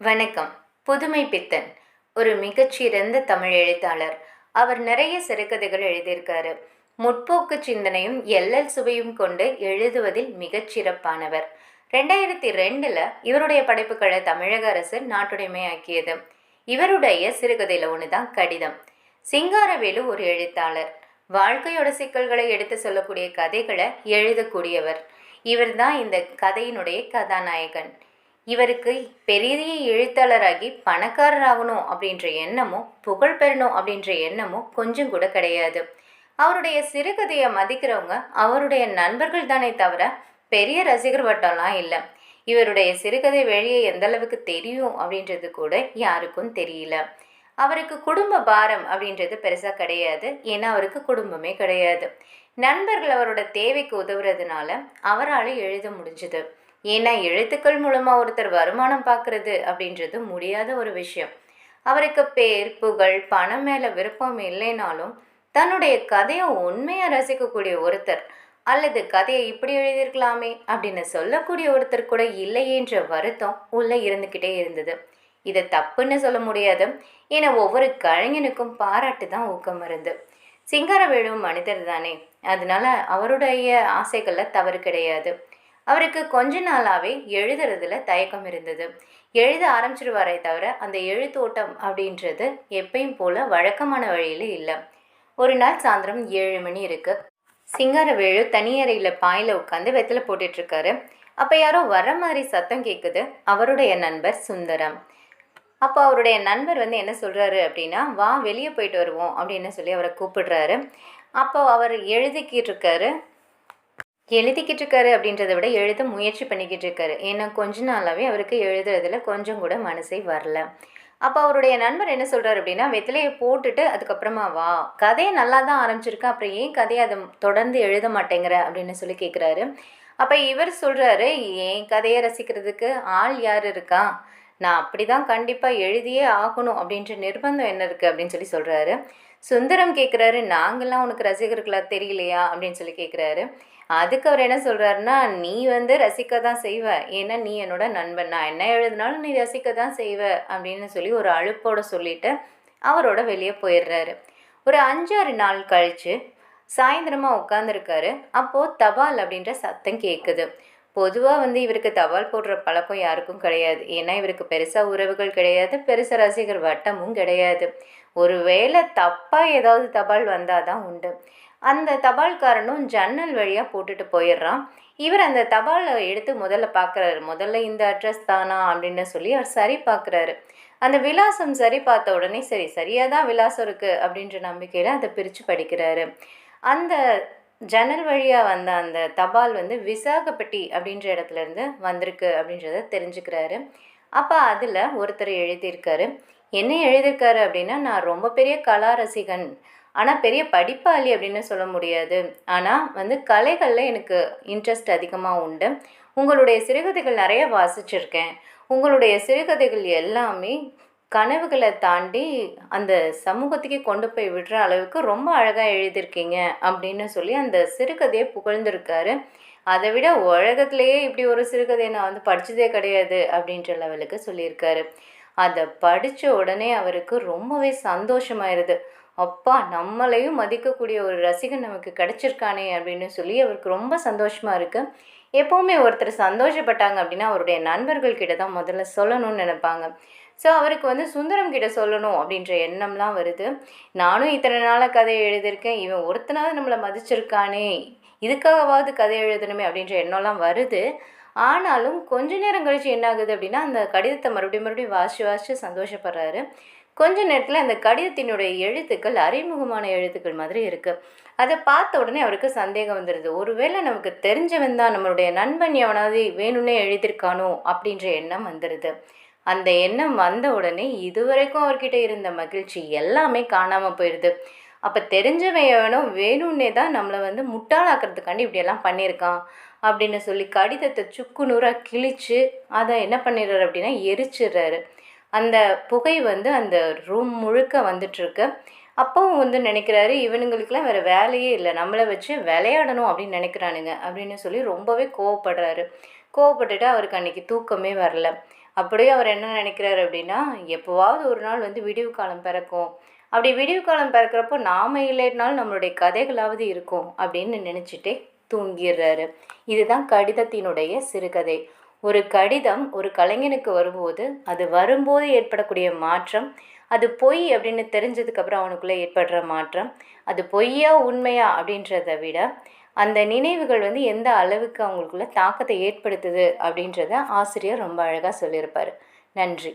வணக்கம். புதுமை பித்தன் ஒரு மிகச்சிறந்த தமிழ் எழுத்தாளர். அவர் நிறைய சிறுகதைகள் எழுதியிருக்காரு. முற்போக்கு சிந்தனையும் எல்லல் சுவையும் கொண்டு எழுதுவதில் மிகச்சிறப்பானவர். ரெண்டாயிரத்தி ரெண்டில் இவருடைய படைப்புகளை தமிழக அரசு நாட்டுடைமையாக்கியது. இவருடைய சிறுகதையில் ஒன்று தான் கடிதம். சிங்காரவேலு ஒரு எழுத்தாளர். வாழ்க்கையோட சிக்கல்களை எடுத்து சொல்லக்கூடிய கதைகளை எழுதக்கூடியவர். இவர்தான் இந்த கதையினுடைய கதாநாயகன். இவருக்கு பெரிய எழுத்தாளராகி பணக்காரர் ஆகணும் அப்படின்ற எண்ணமும் புகழ் பெறணும் அப்படின்ற எண்ணமும் கொஞ்சம் கூட கிடையாது. அவருடைய சிறுகதையை மதிக்கிறவங்க அவருடைய நண்பர்கள் தானே தவிர பெரிய ரசிகர் வட்டம்லாம் இல்லை. இவருடைய சிறுகதை வெளியே எந்த அளவுக்கு தெரியும் அப்படின்றது கூட யாருக்கும் தெரியல. அவருக்கு குடும்ப பாரம் அப்படின்றது பெருசாக கிடையாது. ஏன்னா அவருக்கு குடும்பமே கிடையாது. நண்பர்கள் அவரோட தேவைக்கு உதவுறதுனால அவரால் எழுத முடிஞ்சுது. ஏன்னா எழுத்துக்கள் மூலமாக ஒருத்தர் வருமானம் பார்க்கறது அப்படின்றது முடியாத ஒரு விஷயம். அவருக்கு பேர் புகழ் பணம் மேலே விருப்பம் இல்லைனாலும் தன்னுடைய கதையை உண்மையாக ரசிக்கக்கூடிய ஒருத்தர் அல்லது கதையை இப்படி எழுதியிருக்கலாமே அப்படின்னு சொல்லக்கூடிய ஒருத்தர் கூட இல்லையேன்ற வருத்தம் உள்ளே இருந்துக்கிட்டே இருந்தது. இதை தப்புன்னு சொல்ல முடியாது. ஏன்னா ஒவ்வொரு கலைஞனுக்கும் பாராட்டு தான் ஊக்கம் இருந்து சிங்காரவேலு மனிதர் தானே. அதனால அவருடைய ஆசைகளில் தவறு கிடையாது. அவருக்கு கொஞ்ச நாளாகவே எழுதுறதுல தயக்கம் இருந்தது. எழுத ஆரம்பிச்சிருவாரே தவிர அந்த எழுத்தோட்டம் அப்படின்றது எப்பயும் போல வழக்கமான வழியில் இல்லை. ஒரு நாள் சாயந்தரம் ஏழு மணி இருக்கு. சிங்காரவேலு தனியறையில் பாயில் உட்காந்து வெத்தலை போட்டுட்ருக்காரு அப்போ யாரோ வர மாதிரி சத்தம் கேட்குது அவருடைய நண்பர் சுந்தரம். அப்போ அவருடைய நண்பர் வந்து என்ன சொல்கிறாரு அப்படின்னா வா வெளியே போயிட்டு வருவோம். அப்படின்னு சொல்லி அவரை கூப்பிடுறாரு. அப்போ அவர் எழுதிக்கிட்டு இருக்காரு. எழுதிக்கிட்டு இருக்காரு அப்படின்றத விட எழுத முயற்சி பண்ணிக்கிட்டு இருக்காரு ஏன்னா கொஞ்ச நாளாகவே அவருக்கு எழுதுறதுல கொஞ்சம் கூட மனசே வரல. அப்போ அவருடைய நண்பர் என்ன சொல்கிறார் அப்படின்னா வெத்திலையை போட்டுட்டு அதுக்கப்புறமா வா. கதையை நல்லா தான் ஆரம்பிச்சிருக்கா அப்புறம் ஏன் கதையை அதை தொடர்ந்து எழுத மாட்டேங்கிற? அப்படின்னு சொல்லி கேட்குறாரு அப்போ இவர் சொல்கிறாரு என் கதையை ரசிக்கிறதுக்கு ஆள் யார் இருக்கா? நான் அப்படி தான் கண்டிப்பாக எழுதியே ஆகணும். அப்படின்ற நிர்பந்தம் என்ன இருக்குது அப்படின்னு சொல்லி சொல்கிறாரு சுந்தரம் கேட்குறாரு நாங்கள்லாம் உனக்கு ரசிகர்களாக தெரியலையா? அப்படின்னு சொல்லி கேட்குறாரு அதுக்கு அவர் என்ன சொல்கிறாருன்னா நீ வந்து ரசிக்க தான் செய்வ. ஏன்னா நீ என்னோட நண்பன். நான் என்ன எழுதினாலும் நீ ரசிக்க தான் செய்வ. அப்படின்னு சொல்லி ஒரு அழுப்போட சொல்லிட்டு அவரோட வெளியே போயிடுறாரு ஒரு அஞ்சாறு நாள் கழித்து சாயந்தரமாக உட்காந்துருக்காரு அப்போது தபால் அப்படின்ற சத்தம் கேட்குது பொதுவாக வந்து இவருக்கு தபால் போடுற பழக்கம் யாருக்கும் கிடையாது. ஏன்னா இவருக்கு பெருசாக உறவுகள் கிடையாது. பெருசாக ரசிகர் வட்டமும் கிடையாது. ஒருவேளை தப்பாக ஏதாவது தபால் வந்தால் தான் உண்டு. அந்த தபால்காரனும் ஜன்னல் வழியாக போட்டுட்டு போயிடுறான். இவர் அந்த தபாலை எடுத்து முதல்ல பார்க்குறாரு முதல்ல இந்த அட்ரஸ் தானா அப்படின்னு சொல்லி அவர் சரி பார்க்குறாரு அந்த விலாசம் சரி பார்த்த உடனே சரி சரியாக தான் விலாசம் இருக்குது அப்படின்ற நம்பிக்கையில் அதை பிரித்து படிக்கிறாரு. அந்த ஜன்னல் வழியாக வந்த அந்த தபால் வந்து விசாகப்பட்டி அப்படின்ற இடத்துல இருந்து வந்திருக்கு அப்படின்றத தெரிஞ்சுக்கிறாரு. அப்போ அதில் ஒருத்தர் எழுதியிருக்காரு. என்ன எழுதியிருக்காரு அப்படின்னா நான் ரொம்ப பெரிய கலா ரசிகன் ஆனால் பெரிய படிப்பாளி அப்படின்னு சொல்ல முடியாது. ஆனால் வந்து கலைகளில் எனக்கு இன்ட்ரெஸ்ட் அதிகமாக உண்டு. உங்களுடைய சிறுகதைகள் நிறைய வாசிச்சிருக்கேன். உங்களுடைய சிறுகதைகள் எல்லாமே கனவுகளை தாண்டி அந்த சமூகத்துக்கே கொண்டு போய் விடுற அளவுக்கு ரொம்ப அழகாக எழுதியிருக்கீங்க அப்படின்னு சொல்லி அந்த சிறுகதையை புகழ்ந்திருக்காரு. அதை விட உலகத்திலேயே இப்படி ஒரு சிறுகதையை நான் வந்து படித்ததே கிடையாது அப்படின்ற லெவலுக்கு சொல்லியிருக்காரு. அதை படித்த உடனே அவருக்கு ரொம்பவே சந்தோஷமாயிருது. அப்பா நம்மளையும் மதிக்கக்கூடிய ஒரு ரசிகன் நமக்கு கிடச்சிருக்கானே அப்படின்னு சொல்லி அவருக்கு ரொம்ப சந்தோஷமாக இருக்குது எப்போவுமே ஒருத்தர் சந்தோஷப்பட்டாங்க அப்படின்னா அவருடைய நண்பர்கள் கிட்ட தான் முதல்ல சொல்லணும்னு நினைப்பாங்க. ஸோ அவருக்கு வந்து சுந்தரம் கிட்ட சொல்லணும் அப்படின்ற எண்ணம்லாம் வருது. நானும் இத்தனை நாளாக கதை எழுதியிருக்கேன். இவன் ஒருத்தனாவது நம்மளை மதிச்சிருக்கானே. இதுக்காகவாவது கதை எழுதணுமே அப்படின்ற எண்ணம்லாம் வருது. ஆனாலும் கொஞ்ச நேரம் கழிச்சு என்ன ஆகுது அப்படின்னா அந்த கடிதத்தை மறுபடியும் மறுபடியும் வாசித்து வாசித்து சந்தோஷப்படுறாரு. கொஞ்ச நேரத்தில் அந்த கடிதத்தினுடைய எழுத்துக்கள் அறிமுகமான எழுத்துக்கள் மாதிரி இருக்குது அதை பார்த்த உடனே அவருக்கு சந்தேகம் வந்துடுது ஒருவேளை நமக்கு தெரிஞ்சவன் தான் நம்மளுடைய நண்பன் எவனாவது வேணும்னே எழுதியிருக்கானோ அப்படின்ற எண்ணம் வந்துடுது அந்த எண்ணம் வந்த உடனே இதுவரைக்கும் அவர்கிட்ட இருந்த மகிழ்ச்சி எல்லாமே காணாமல் போயிடுது அப்போ தெரிஞ்சவன் எவனோ வேணும்னே தான் நம்மளை வந்து முட்டாளாக்குறதுக்காண்டி இப்படியெல்லாம் பண்ணியிருக்கான். அப்படின்னு சொல்லி கடிதத்தை சுக்கு நூறாக கிழிச்சு அதை என்ன பண்ணிடுறாரு அப்படின்னா எரிச்சிடுறாரு. அந்த புகை வந்து அந்த ரூம் முழுக்க வந்துட்டுருக்கு. அப்போவும் வந்து நினைக்கிறாரு இவனுங்களுக்கெல்லாம் வேறு வேலையே இல்லை. நம்மளை வச்சு விளையாடணும் அப்படின்னு நினைக்கிறானுங்க அப்படின்னு சொல்லி ரொம்பவே கோவப்படுறாரு. கோவப்பட்டுட்டு அவருக்கு அன்றைக்கி தூக்கமே வரல. அப்படியே அவர் என்ன நினைக்கிறாரு அப்படின்னா எப்போவாவது ஒரு நாள் வந்து விடிவு காலம் பிறக்கும். அப்படி விடிவு காலம் பிறக்கிறப்போ நாம இல்லைனாலும் நம்மளுடைய கதைகளாவது இருக்கும் அப்படின்னு நினச்சிட்டு தூங்கிடுறாரு. இதுதான் கடிதத்தினுடைய சிறுகதை. ஒரு கடிதம் ஒரு கலைஞனுக்கு வரும்போது அது வரும்போது ஏற்படக்கூடிய மாற்றம் அது பொய் அப்படின்னு தெரிஞ்சதுக்கப்புறம் அவனுக்குள்ளே ஏற்படுற மாற்றம் அது பொய்யா உண்மையா அப்படின்றத விட அந்த நினைவுகள் வந்து எந்த அளவுக்கு அவங்களுக்குள்ள தாக்கத்தை ஏற்படுத்துது அப்படின்றத ஆசிரியர் ரொம்ப அழகாக சொல்லியிருப்பார். நன்றி.